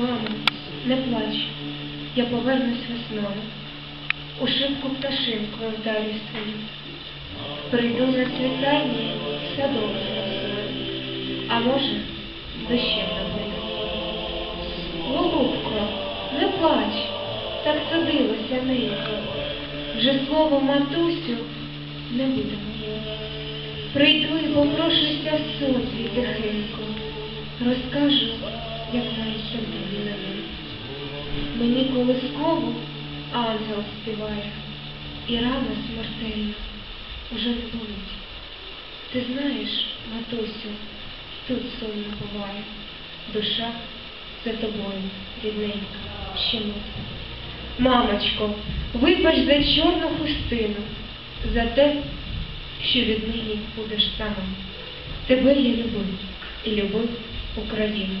Мамо, не плач, я повернусь весною. У шибку пташинкою вдарю свою. Прийду на світанні садок з а може, дощем напою. Голубко, не плач, так судилося ненько. Вже слово матусю не буде. Прийду і попрошуся в сонці тихенько, розкажу, як собі нові. Мені колискову ангел співає, і рана смертельна уже не болить. Ти знаєш, матусю, тут сумно буває, душа за тобою, рідненька, ще мить. Мамочко, вибач за чорну хустину, за те, що віднині будеш сама. Тебе я любив і любив Україну.